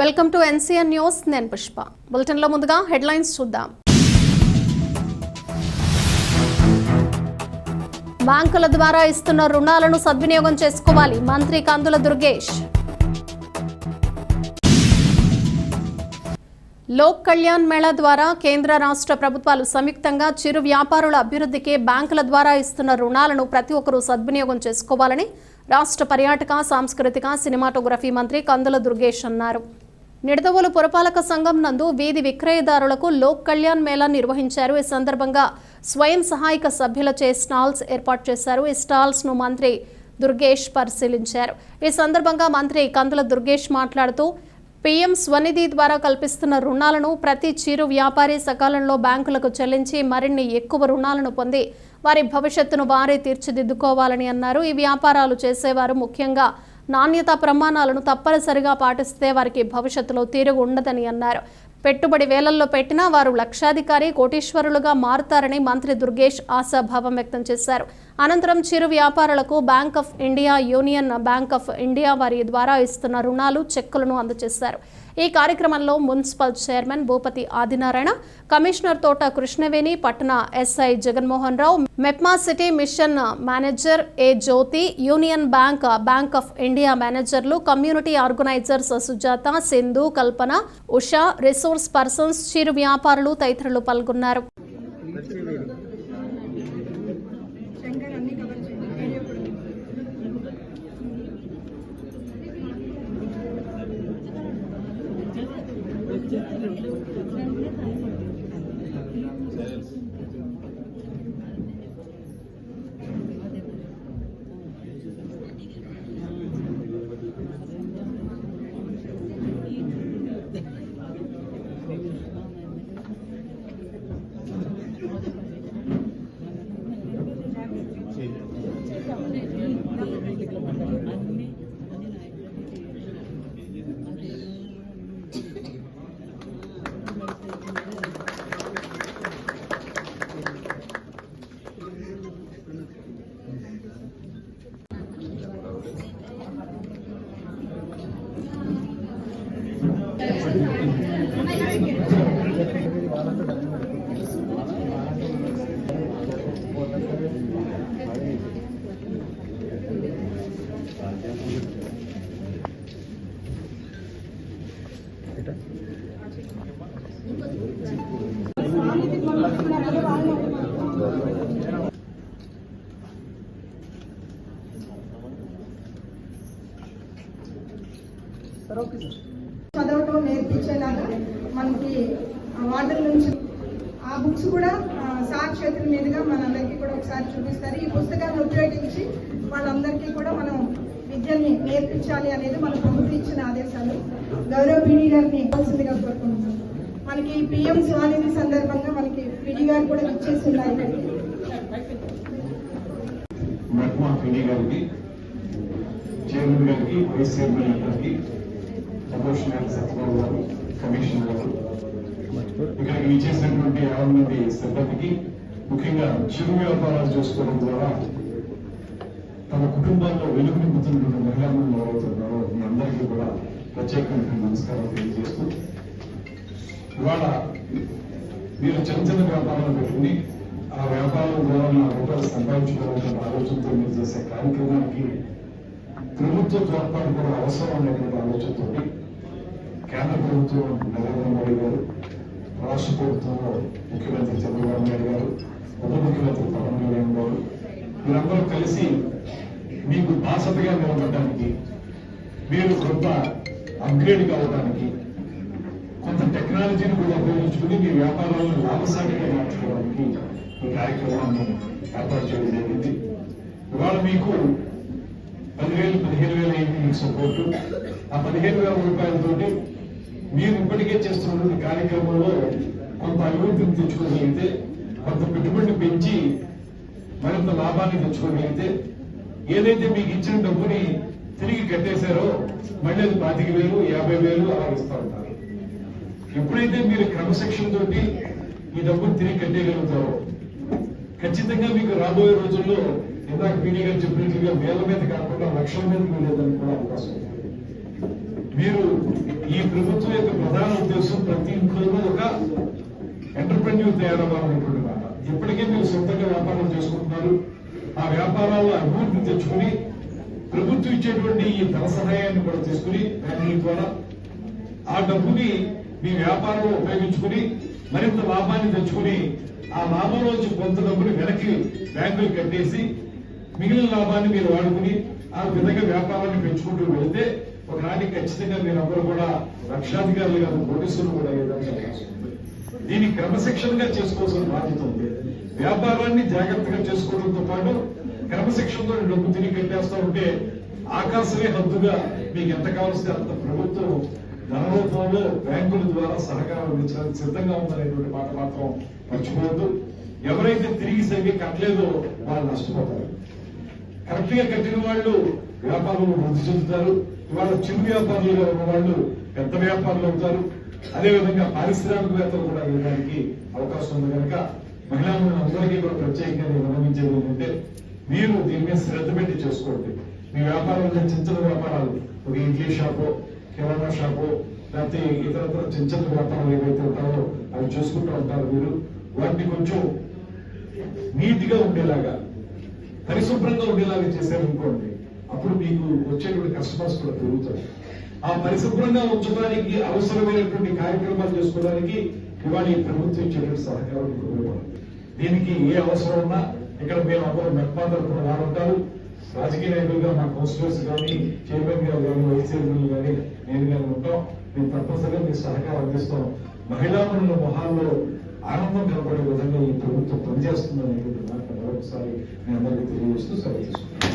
Welcome to NCN news నేను పుష్ప. బులెటిన్లో ముందుగా హెడ్లైన్స్ చూద్దాం. బ్యాంకుల ద్వారా ఇస్తున్న రుణాలను సద్వినియోగం చేసుకోవాలి. మంత్రి కందుల దుర్గేష్. లోక్ కళ్యాణ్ మేళా ద్వారా కేంద్ర రాష్ట్ర ప్రభుత్వాలు సంయుక్తంగా చిరు వ్యాపారుల అభివృద్ధికి బ్యాంకుల ద్వారా ఇస్తున్న రుణాలను ప్రతి ఒక్కరూ సద్వినియోగం చేసుకోవాలని రాష్ట్ర పర్యాటక సాంస్కృతిక సినిమాటోగ్రఫీ మంత్రి కందుల దుర్గేష్ అన్నారు. నిడదవోలు పురపాలక సంఘం నందు వీధి విక్రయదారులకు లోక్ కళ్యాణ్ మేళా నిర్వహించారు. ఈ సందర్భంగా స్వయం సహాయక సభ్యులచే స్టాల్స్ ఏర్పాటు చేశారు. ఈ స్టాల్స్ను మంత్రి దుర్గేష్ పరిశీలించారు. ఈ సందర్భంగా మంత్రి కందుల దుర్గేష్ మాట్లాడుతూ పీఎం స్వనిధి ద్వారా కల్పిస్తున్న రుణాలను ప్రతి చిరు వ్యాపారి సకాలంలో బ్యాంకులకు చెల్లించి మరిన్ని ఎక్కువ రుణాలను పొంది వారి భవిష్యత్తును వారే తీర్చిదిద్దుకోవాలని అన్నారు. ఈ వ్యాపారాలు చేసేవారు ముఖ్యంగా నాణ్యత ప్రమాణాలను తప్పనిసరిగా పాటిస్తే వారికి భవిష్యత్తులో తీరుగు ఉండదని అన్నారు. పెట్టుబడి వేలల్లో పెట్టినా వారు లక్షాధికారి కోటీశ్వరులుగా మారుతారని మంత్రి దుర్గేష్ ఆశాభావం వ్యక్తం చేశారు. అనంతరం చిరు వ్యాపారులకు bank of India union bank of India వారి ద్వారా ఇస్తున్న రుణాలు చెక్కులను అందజేశారు. ఈ కార్యక్రమంలో municipal chairman Bhupathi Adinarayana commissioner Thota Krishnaveni పట్టణ SI Jaganmohan Rao MEPMA city mission manager A Jyothi union bank bank of India మేనేజర్లు community organisers Sujatha Sindhu Kalpana Usha resource persons చిరు వ్యాపారులు తదితరులు పాల్గొన్నారు. Yes. చదవటం నేర్పించేలాగా మనకి వాటర్ నుంచి ఆ books కూడా ఆ, సార్ చేతుల మీదుగా మనందరికీ కూడా ఒకసారి చూపిస్తారు. ఈ పుస్తకాన్ని ఉపయోగించి వాళ్ళందరికీ కూడా మనం విద్యని నేర్పించాలి అనేది మన ప్రభుత్వం ఇచ్చిన ఆదేశాలు. గౌరవ పీడి గారిని ఇవ్వాల్సిందిగా కోరుకుంటున్నాం. మనకి పిఎం స్వానిధి సందర్భంగా మనకి పిడి గారు కూడా ఇచ్చేస్తున్నారు ఉన్నారు పిడి గారికి చైర్మన్ గారికి వైస్ చైర్మన్ గారికి కమిషనర్ సత్యబాబు గారు కమిషనర్ గారు. ఇక్కడికి ఇచ్చేసినటువంటి యాభై మంది సిబ్బందికి ముఖ్యంగా చిరు వ్యాపారాలు చేసుకోవడం ద్వారా తమ కుటుంబాల్లో వెలుగు నింపుతున్నటువంటి మహిళలు ఎవరవుతున్నారో మీ అందరికీ కూడా ప్రత్యేకమైన నమస్కారం తెలియజేస్తూ ఇవాళ మీరు చిన్న చిన్న వ్యాపారాలు పెట్టుకుని ఆ వ్యాపారం ద్వారా నా రూపాయలు సంపాదించుకోవాలనే ఆలోచనతో మీరు చేసే కార్యక్రమానికి ప్రభుత్వ తోడ్పాటు కూడా అవసరం అనేటువంటి ఆలోచనతో కేంద్ర ప్రభుత్వం నరేంద్ర మోడీ గారు రాష్ట్ర ప్రభుత్వంలో ముఖ్యమంత్రి చంద్రబాబు నాయుడు గారు ఉప ముఖ్యమంత్రి పవన్ కళ్యాణ్ గారు వీరందరూ కలిసి మీకు బాసతగా నిలబడడానికి మీరు గొప్ప అప్గ్రేడ్ కావడానికి టెక్నాలజీని కూడా ఉపయోగించుకుని మీ వ్యాపారాలను లాభసాటిగా మార్చుకోవడానికి ఈ కార్యక్రమాన్ని ఏర్పాటు చేయడం జరిగింది. ఇవాళ మీకు పదివేలు పదిహేను వేలు అయింది మీకు సపోర్టు. ఆ పదిహేను వేల రూపాయలతోటి మీరు ఇప్పటికే చేస్తున్నటువంటి కార్యక్రమంలో కొంత అభివృద్ధిని తెచ్చుకోగలిగితే కొంత పెట్టుబడిని పెంచి మరింత లాభాన్ని తెచ్చుకోగలిగితే ఏదైతే మీకు ఇచ్చిన డబ్బుని తిరిగి కట్టేశారో మళ్ళీ అది పాతిక వేలు యాభై వేలు అలా ఇస్తూ ఉంటారు. ఎప్పుడైతే మీరు క్రమశిక్షణ తోటి ఈ డబ్బును తిరిగి కట్టేయగలుగుతారో ఖచ్చితంగా మీకు రాబోయే రోజుల్లో ఇందాక పీడీ గారు చెప్పినట్లుగా వేల మీద కాకుండా లక్షల మీద కూడా అవకాశం మీరు ఈ ప్రభుత్వం యొక్క ప్రధాన ఉద్దేశం ప్రతి ఇంట్లోనూ ఒక ఎంటర్ప్రెన్యూర్ తయారవ్వాలనేటువంటి మాట. ఇప్పటికే మీరు సొంతంగా వ్యాపారం చేసుకుంటున్నారు. ఆ వ్యాపారాల్లో అభివృద్ధి తెచ్చుకుని ప్రభుత్వం ఇచ్చేటువంటి ఈ ధన సహాయాన్ని కూడా తీసుకుని బ్యాంకుల ద్వారా ఆ డబ్బుని మీ వ్యాపారంలో ఉపయోగించుకుని మరింత లాభాన్ని తెచ్చుకుని ఆ లాభంలోంచి కొంత డబ్బుని వెనక్కి బ్యాంకులు కట్టేసి మిగిలిన లాభాన్ని మీరు వాడుకుని ఆ విధంగా వ్యాపారాన్ని పెంచుకుంటూ వెళితే ఒకనాటి ఖచ్చితంగా మీరు అందరూ కూడా లక్షాధికారులు కాదు పోలీసులు కూడా దీన్ని క్రమశిక్షణగా చేసుకోవాల్సిన బాధ్యత ఉంది. వ్యాపారాన్ని జాగ్రత్తగా చేసుకోవడంతో పాటు క్రమశిక్షణతో డబ్బు తిరిగి కట్టేస్తా ఉంటే ఆకాశమే హద్దుగా మీకు ఎంత కావాల్సింది అంత ప్రభుత్వం ధనరూపంలో బ్యాంకుల ద్వారా సహకారం అందించడానికి సిద్ధంగా ఉందనేటువంటి మాట మాత్రం మర్చిపోవద్దు. ఎవరైతే తిరిగి సరిగ్గా కట్టలేదో వాళ్ళు నష్టపోతారు. కరెక్ట్గా కట్టిన వాళ్ళు వ్యాపారంలో వృద్ధి చెందుతారు. ఇవాళ చిరు వ్యాపారులుగా ఉన్న వాళ్ళు పెద్ద వ్యాపారులు అవుతారు. అదేవిధంగా పారిశ్రామికవేత్తలు కూడా వెళ్ళడానికి అవకాశం ఉంది కనుక మహిళా అందరికీ కూడా ప్రత్యేకంగా నేను విన్నవించేది ఏంటంటే మీరు దీని మీద శ్రద్ధ పెట్టి చేసుకోండి. మీ వ్యాపారాలు చిన్న చిన్న వ్యాపారాలు ఒక ఇడ్లీ షాపో కిరాణా షాపు లేకపోతే ఇతర చిన్న చిన్న వ్యాపారాలు ఏవైతే ఉంటారో అవి చూసుకుంటూ ఉంటారు మీరు. వాటిని కొంచెం నీట్గా ఉండేలాగా పరిశుభ్రంగా ఉండేలాగా చేశారనుకోండి అప్పుడు మీకు వచ్చేటువంటి కస్టమర్స్ కూడా పెరుగుతారు. ఆ పరిశుభ్రంగా ఉంచడానికి అవసరమైనటువంటి కార్యక్రమాలు చేసుకోవడానికి ఇవాళ ఈ ప్రభుత్వం ఇచ్చేటువంటి సహకారం దీనికి ఏ అవసరం ఉన్నా ఇక్కడ మేము అందరూ మెట్మా వారు ఉంటారు. రాజకీయ నాయకులుగా మా కాన్స్టిట్యూన్స్ కానీ చైర్మన్ గారు కానీ నేను కానీ ఉంటాం మేము తప్పనిసరిగా మీ సహకారం అందిస్తాం. మహిళా మనుల మొహాల్లో ఆనందం కనపడే విధంగా ఈ ప్రభుత్వం పనిచేస్తుంది అనేటువంటి మరొకసారి మీ అందరికీ తెలియజేస్తూ సెలవు